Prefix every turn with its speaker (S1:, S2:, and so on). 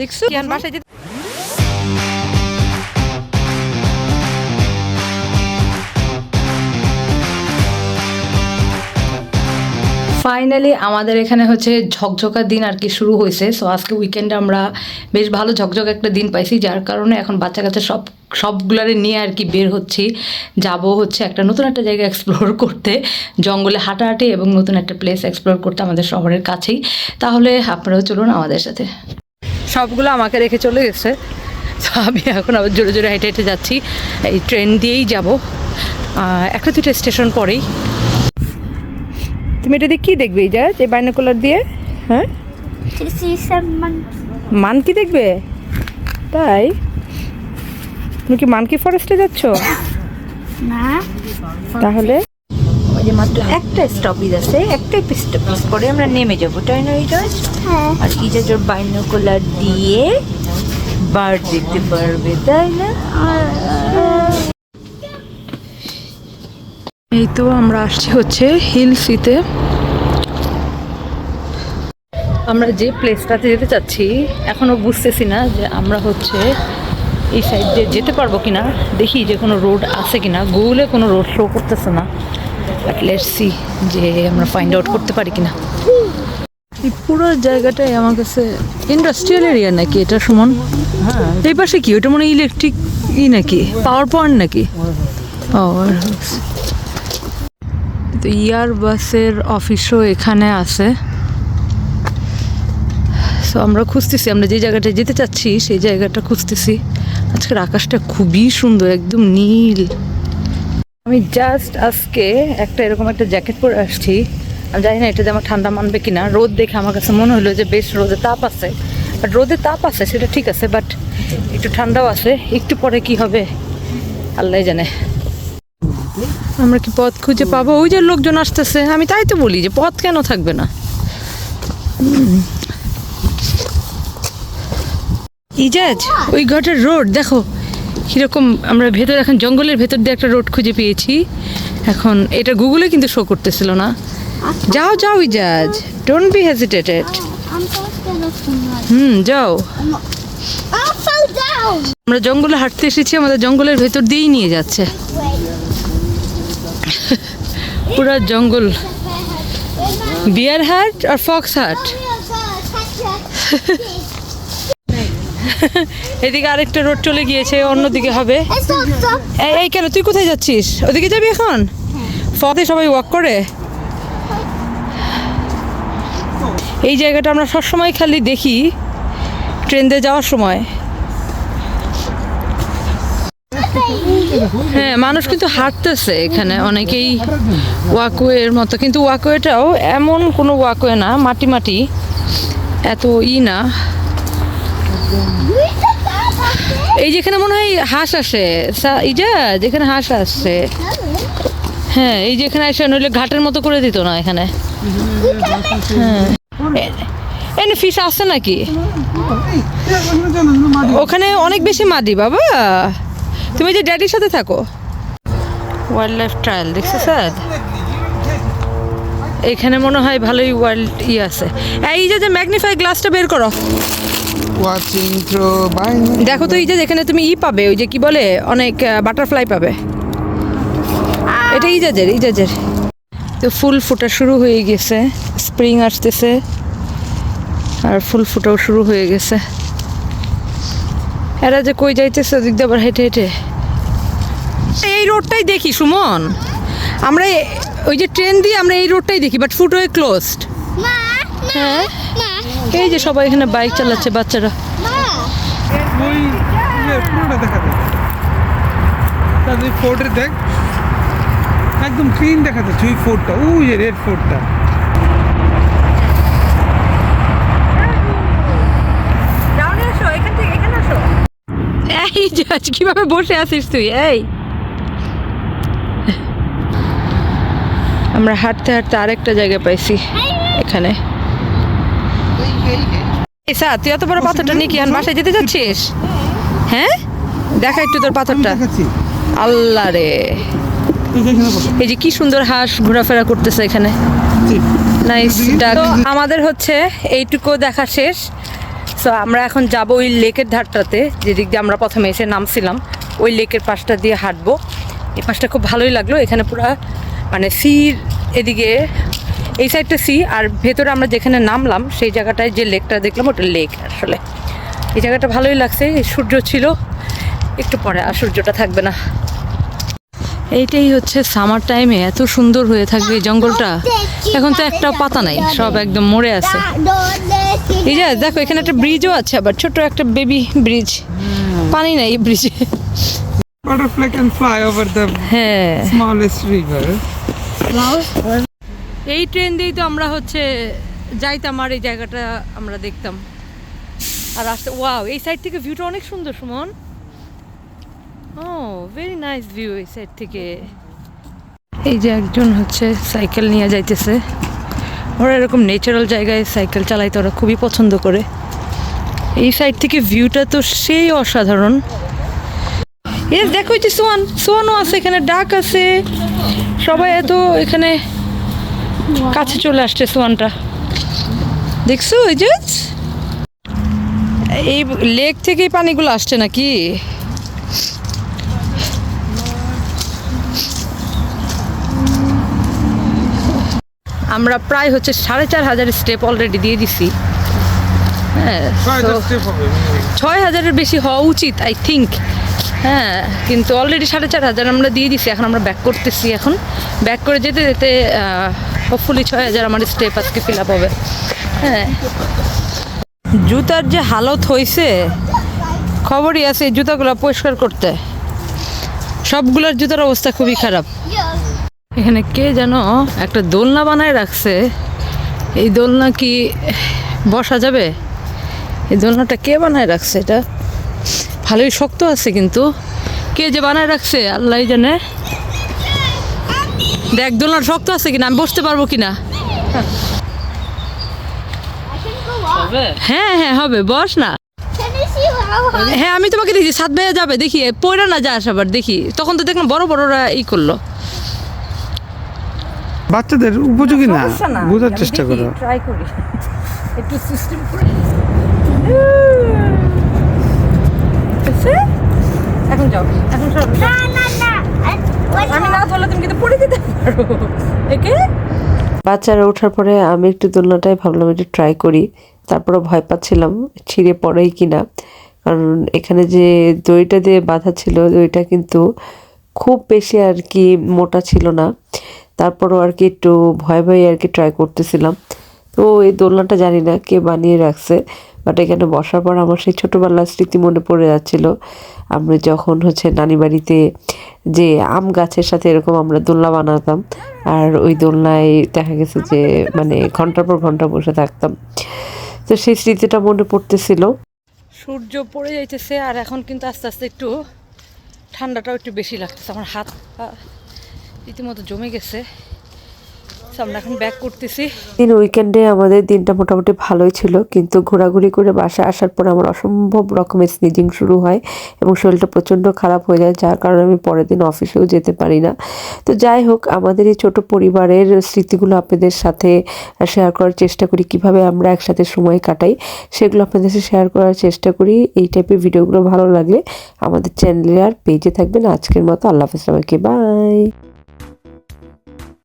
S1: দেখছ? বাসায় যেতে ফাইনালি আমাদের এখানে হচ্ছে ঝকঝকা দিন আর কি শুরু হয়েছে। সো আজকে উইকেন্ডে আমরা বেশ ভালো ঝকঝক একটা দিন পাইছি যার কারণে এখন বাচ্চা কাচ্চা সব সবগুলারে নিয়ে আর কি বের হচ্ছি। যাব হচ্ছে একটা নতুন একটা জায়গা এক্সপ্লোর করতে জঙ্গলে হাঁটাহাঁটি এবং নতুন একটা প্লেস এক্সপ্লোর করতে আমাদের শহরের কাছেই। তাহলে আপনারাও চলুন আমাদের সাথে। সবগুলো আমাকে রেখে চলে গেছে। তো আমি এখন আবার জোরে জোরে হেঁটে হেঁটে যাচ্ছি। এই ট্রেন দিয়েই যাব। একটা দুটো স্টেশন পরেই। তুমি এটা দিয়ে কী দেখবে এই যা এই বাইনোকুলার দিয়ে? হ্যাঁ? মান কি দেখবে? তাই? তুমি কি মানকি ফরেস্টে যাচ্ছ?
S2: Nah.
S1: তাহলে?
S3: যে মাত্র একটা স্টপেজ আছে একটা স্টপেজ পরে আমরা নেমে যাব তাই না ইজাজ
S2: হ্যাঁ।
S3: আর ইজাজ ওর বাইনোকুলার দিয়ে বার্ড দেখতে পারবে তাই না?
S1: এই তো আমরা আসছি হচ্ছে হিল সিতে আমরা যে প্লেসটাতে যেতে চাচ্ছি এখনও বুঝতেছি না যে আমরা হচ্ছে এই সাইড দিয়ে যেতে পারব কিনা। দেখি যে কোনো রোড আছে কিনা। গুগলে কোনো রোড শো করতেছে না। বাট লেটস সি যে আমরা ফাইন্ড আউট করতে পারি কিনা। এই পুরো জায়গাটাই আমার কাছে ইন্ডাস্ট্রিয়াল এরিয়া নাকি এটা, সমান? হ্যাঁ এই পাশে কি? ওটা মনে ইলেকট্রিক ই নাকি? পাওয়ার পয়েন্ট নাকি? ও warehouse। তো ইয়ার বাসের অফিসও এখানে আছে। সো আমরা খুঁজতেছি, আমরা যে জায়গাটায় যেতে চাচ্ছি, সেই জায়গাটা খুঁজতেছি। আজকের আকাশটা খুবই সুন্দর, একদম নীল। আমি জাস্ট আজকে একটা এরকম একটা জ্যাকেট পরে আসছি। আমি জানি না এটা যে আমার ঠান্ডা মানবে কিনা। রোদ দেখে আমার কাছে মনে হলো যে বেশ রোদে তাপ আছে। বাট রোদে তাপ আছে, সেটা ঠিক আছে বাট একটু ঠান্ডাও আছে। একটু পরে কি হবে? আল্লাহ জানে। আমরা কি পথ খুঁজে পাবো? ওই যে লোকজন আসতেছে। আমি তাই তো বলি যে পথ কেন থাকবে না। ইজাজ, ওই ঘাটের রোড, দেখো। কীরকম আমরা ভেতর এখন জঙ্গলের ভেতর দিয়ে একটা রোড খুঁজে পেয়েছি। এখন এটা গুগলে কিন্তু শো করতেছিল না। যাও যাও ইজাজ। Don't be hesitated. হুম যাও. আমরা জঙ্গলে হাঁটতে এসেছি আমাদের জঙ্গলের ভেতর দিয়েই নিয়ে যাচ্ছে। পুরো জঙ্গল। বিয়ার হাট আর ফক্স হাট। এদিকে আরেকটা রোড চলে গিয়েছে, অন্যদিকে হবে. এই কেন, তুই কোথায় যাচ্ছিস? ওদিকে যাবি এখন? ফতে সবাই ওয়াক করে? এই জায়গাটা আমরা সবসময় খালি দেখি ট্রেন দিয়ে যাওয়ার সময়। হ্যাঁ মানুষ কিন্তু হাঁটতেছে এখানে, অনেকেই ওয়াকওয়ের মতো। কিন্তু ওয়াকওয়েটাও এমন কোনো ওয়াকওয়ে না মাটি মাটি এত ই না। এই যেখানে মনে হয় হাঁস আসে এই যেখানে হাঁস আসছে হ্যাঁ এই যেখানে আসে, নইলে ঘাটের মতো করে দিত না এখানে। হ্যাঁ। এনে ফিশ আসছে নাকি? ওখানে অনেক বেশি মাদি, বাবা। তুমি যে ড্যাডির সাথে থাকো। ওয়াইল্ড লাইফ ট্রায়াল দেখছ, স্যার? এখানে মনে হয় ভালোই ওয়াইল্ড ই আছে। এই যে ম্যাগনিফাই গ্লাসটা বের করো।
S4: Watching through
S1: দেখো তো এই যে যেখানে তুমি ই পাবে ওই যে কি বলে অনেক বাটারফ্লাই পাবে। এটা ইজাজের ইজাজের। তো ফুল ফোটা শুরু হয়ে গেছে স্প্রিং আসতেছে আর ফুল ফোটাও শুরু হয়ে গেছে। এরা যে কই যাইতেছে ওদিক দিয়ে আবার হেঁটে হেঁটে। এই রোডটাই দেখি সুমন। আমরা ওই যে ট্রেন দিয়ে আমরা এই রোডটাই দেখি বাট ফুট হয়ে ক্লোজড হ্যাঁ? এই যে সবাই এখানে বাইক চালাচ্ছে বাচ্চারা।
S4: ইয়ে দেখা ফোর্টের একদম ক্লিন দেখা যাচ্ছে ওই ফোর্টটা। ওই যে রেড ফোর্টটা।
S1: এই যে আজ কীভাবে বসে আছিস তুই? এই। আমরা হাঁটতে হাঁটতে আরেকটা জায়গা পাইছি এখানে। এই সা তুই এত বড় পাথরটা নিয়ে কি আন বাসায় যেতে যাচ্ছিস? হ্যাঁ? দেখা একটু তোর পাথরটা। আল্লাহ রে। এই যে কি সুন্দর হাঁস ঘোরাফেরা করতেছে এখানে। নাইস আমাদের হচ্ছে এইটুকু দেখা শেষ। সো আমরা এখন যাব ওই লেকের ধারটাতে যেদিক দিয়ে আমরা প্রথমে এসে নামছিলাম। ওই লেকের পাশটা দিয়ে হাঁটবো। এই পাশটা খুব ভালোই লাগল। এখানে পুরা মানে সির এদিকে এই সাইডটা সি আর ভেতরে আমরা যেখানে নামলাম সেই জায়গাটায় যে লেকটা দেখলাম ওটা লেক আসলে। এই জায়গাটা ভালোই লাগছে সূর্য ছিল একটু পরে আর সূর্যটা থাকবে না। এইটাই হচ্ছে সামার টাইমে এত সুন্দর হয়ে থাকবে এই জঙ্গলটা। এখন তো একটা পাতা নাই সব একদম মরে আছে। এই যে দেখো এখানে একটা ব্রিজও আছে আবার ছোট একটা বেবি ব্রিজ পানি নাই এই ব্রিজে
S4: Butterfly can fly over the
S1: হ্যাঁ।
S4: smallest river.
S1: এই ট্রেন দিয়েই তো আমরা হচ্ছে যাইতাম আর এই জায়গাটা আমরা দেখতাম। আর আসতে ওয়াও এই সাইড থেকে ভিউটা অনেক সুন্দর, সুমন। ও ভেরি নাইস ভিউ এই সাইড থেকে। এই যে একজন হচ্ছে সাইকেল নিয়ে যাইতেছে। ওরা এরকম ন্যাচারাল জায়গায় সাইকেল চালাইতে ওরা খুবই পছন্দ করে। এই সাইড থেকে ভিউটা তো সেই অসাধারণ। এ দেখো যে সোয়ান। সোয়ানও আছে এখানে, ডাক আছে। সবাই এত এখানে কাছে চলে আসছে সোয়ানটা। দেখছ ওই যে? এই লেক থেকেই পানিগুলো আসছে নাকি? আমরা প্রায় হচ্ছে সাড়ে চার হাজার স্টেপ অলরেডি দিয়ে দিছি। হ্যাঁ. ছয় হাজারের বেশি হওয়া উচিত আই থিঙ্ক হ্যাঁ কিন্তু অলরেডি সাড়ে চার হাজার আমরা দিয়ে দিছি এখন আমরা ব্যাক করতেছি। এখন ব্যাক করে যেতে যেতে হোপফুলি ছয় হাজার আমার স্টেপ আজকে ফিল আপ হবে। হ্যাঁ। জুতার যে হালত হয়েছে খবরই আছে এই জুতাগুলো পরিষ্কার করতে। সবগুলোর জুতার অবস্থা খুবই খারাপ। এখানে কে যেন একটা দোলনা বানায় রাখছে। এই দোলনা কি বসা যাবে? এই দোলনাটা কে বানায় রাখছে এটা? ভালোই শক্ত আছে কিন্তু। কে যে বানায় রাখছে আল্লাহ জানে। দেখ দোলনা শক্ত আছে কিনা আমি বসতে পারব কিনা? হ্যাঁ হ্যাঁ হবে বস না। হ্যাঁ আমি তোমাকে দেখি সাত ভাইয়া যাবে দেখি পয়রা না যাস আবার দেখি। তখন তো দেখলাম বড় বড়রা ই করল।
S4: বাচ্চাদের উপযোগী না বোঝার চেষ্টা করো।
S1: ট্রাই করি। একটু সিস্টেম করে এখন যাও এখন সরো। আমি না ধরলে তুমি কিন্তু পড়ে দিতে
S5: বাচ্চারা ওঠার পরে আমি একটু দোলনাটাই ভাবলাম একটু ট্রাই করি। তারপরে ভয় পাচ্ছিলাম, ছিঁড়ে পড়েই কিনা। কারণ এখানে যে দইটা দিয়ে বাঁধা ছিল, দড়িটা কিন্তু খুব বেশি আর কি মোটা ছিল না। তারপরও আর কি একটু ভয় ভয়ে আর কি ট্রাই করতেছিলাম। তো এই দোলনাটা জানি না কে বানিয়ে রাখছে বাট এখানে বসার পর আমার সেই ছোটোবেলার স্মৃতি মনে পড়ে যাচ্ছিল। আমরা যখন হচ্ছে নানি বাড়িতে যে আম গাছের সাথে এরকম আমরা দোলনা বানাতাম। আর ওই দোলনায় দেখা গেছে যে মানে ঘণ্টার পর ঘণ্টা বসে থাকতাম। তো সেই স্মৃতিটা মনে পড়তেছিল।
S1: সূর্য পড়ে যাইতেছে আর এখন কিন্তু আস্তে আস্তে একটু ঠান্ডাটাও একটু বেশি লাগতেছে। আমার হাত পা রীতিমতো জমে গেছে। আমরা এখন ব্যাক করতেছি।
S5: দিন উইকেন্ডে আমাদের দিনটা মোটামুটি ভালোই ছিল, কিন্তু ঘোরাঘুরি করে বাসায় আসার পর আমার অসম্ভব রকমের স্নিজিং শুরু হয় এবং শরীরটা প্রচণ্ড খারাপ হয়ে যায়, যার কারণে আমি পরের দিন অফিসেও যেতে পারি না। তো যাই হোক, আমাদের এই ছোট পরিবারের স্মৃতিগুলো আপনাদের সাথে শেয়ার করার চেষ্টা করি, কীভাবে আমরা একসাথে সময় কাটাই। সেগুলো আপনাদের সাথে শেয়ার করার চেষ্টা করি। এই টাইপের ভিডিওগুলো ভালো লাগলে আমাদের চ্যানেলে আর পেজে থাকবেন। আজকের মতো আল্লাহ হাফিজ সবাইকে বাই